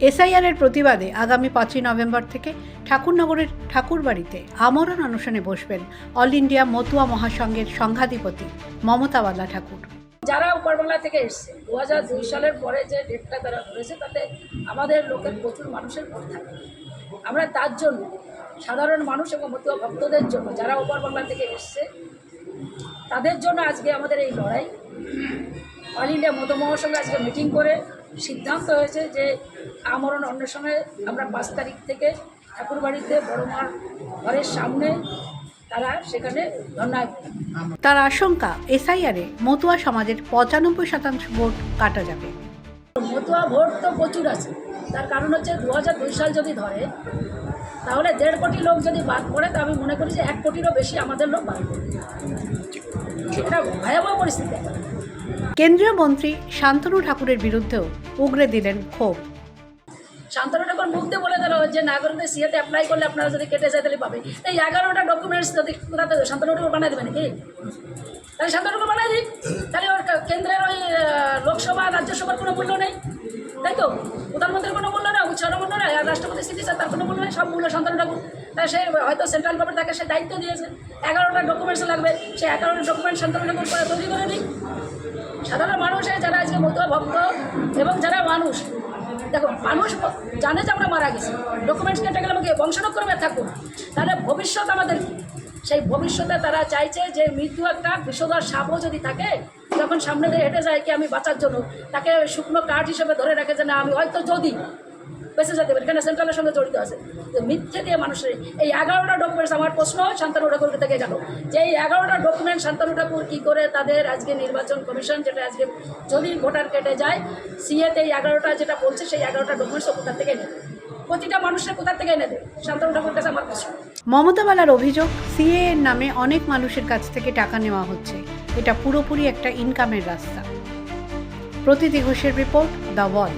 SIR এর প্রতিবাদে আগামী পাঁচই নভেম্বর থেকে ঠাকুরনগরের ঠাকুরবাড়িতে আমরণ অনশনে বসবেন অল ইন্ডিয়া মতুয়া মহাসংঘের সংঘাধিপতি মমতাবালা ঠাকুর। যারা উপরবাংলা থেকে এসছে দু হাজার দুই সালের পরে যে ডেটটা তারা করেছে তাতে আমাদের লোকের প্রচুর মানুষের ভোট থাকে। আমরা তার জন্য সাধারণ মানুষ এবং মতুয়া ভক্তদের জন্য যারা উপরবাংলা থেকে এসছে, তাদের জন্য আজকে আমাদের এই লড়াই। অল ইন্ডিয়া মতো মহাসংঘ আজকে মিটিং করে সিদ্ধান্ত হয়েছে যে আমরণ অন্বেষণে আমরা পাঁচ তারিখ থেকে ঠাকুরবাড়িতে বড় মার ঘরের সামনে তারা সেখানে ধর্নায় তার আশঙ্কা এসআইআর এ মতুয়া সমাজের পঁচানব্বই শতাংশ ভোট কাটা যাবে। মতুয়া ভোট তো প্রচুর আছে। তার কারণ হচ্ছে দু হাজার দুই সাল যদি ধরে তাহলে দেড় কোটি লোক যদি বাদ পড়ে তা আমি মনে করি যে এক কোটিরও বেশি আমাদের লোক বাদ পড়বে। এটা ভয়াবহ পরিস্থিতি। কেন্দ্রীয় মন্ত্রী শান্তনু ঠাকুরের বিরুদ্ধেও উগরে দিলেন ক্ষোভ। শান্তনু ঠাকুর মুখ দিয়ে বলে দিল যে, নাগরিকদের সিএতে অ্যাপ্লাই করলে আপনারা যদি কেটে যায় তাহলে পাবে। এই এগারোটা ডকুমেন্টস যদি কোথা থেকে শান্তনু ঠাকুর বানিয়ে দেবে নাকি তাহলে শান্তনু ঠাকুর বানিয়ে দিই তাহলে ওর কেন্দ্রের ওই লোকসভা, রাজ্যসভার কোনো মূল্য নেই। তাই তো? প্রধানমন্ত্রীর কোনো মূল্য নেই উচ্চারণ নেই আর রাষ্ট্রপতি স্থিতি তার কোনো মূল্য নেই, সব মূল্য শান্তনু ঠাকুর। তাই সে হয়তো সেন্ট্রাল গভর্নমেন্ট তাকে সে দায়িত্ব দিয়েছে। এগারোটা ডকুমেন্টস লাগবে। সে এগারোটা ডকুমেন্ট শান্তনু ঠাকুর করে তৈরি করে দিই সাধারণ মানুষে যারা আজকে মতুয়া ভক্ত এবং যারা মানুষ, দেখো, মানুষ জানে যে আমরা মারা গেছি। ডকুমেন্টস কেটে গেলে আমাকে বংশনক্রমে থাকুন তাহলে ভবিষ্যৎ আমাদের সেই ভবিষ্যতে তারা চাইছে যে মৃত্যু একটা বিষধর সাপও যদি থাকে, যখন সামনে দিয়ে হেঁটে যায় কি আমি বাঁচার জন্য, তাকে শুকনো কাঠ হিসেবে ধরে রাখে যে না, আমি হয়তো যদি বেঁচে যেতে পারি। এখানে সেন্ট্রালের সঙ্গে জড়িত আছে। তো মিথ্যে দিয়ে মানুষের এই এগারোটা ডকুমেন্টস আমার প্রশ্ন, শান্তনু ঠাকুর থেকে গেল। যে এই এগারোটা ডকুমেন্ট শান্তনু ঠাকুর কী করে তাদের আজকে নির্বাচন কমিশন, যেটা আজকে যদি ভোটার কেটে যায় সিএতে এই এগারোটা যেটা বলছে, সেই এগারোটা ডকুমেন্টস কোথা থেকে নেবে? প্রতিটা মানুষের কোথা থেকে নেবে? শান্তনু ঠাকুর কাছে আমার প্রশ্ন। মমতাবালার অভিযোগ সিএ এর নামে অনেক মানুষের কাছ থেকে টাকা নেওয়া হচ্ছে। এটা পুরোপুরি একটা ইনকামের রাস্তা। প্রতীতি ঘোষের রিপোর্ট দ্য ওয়াল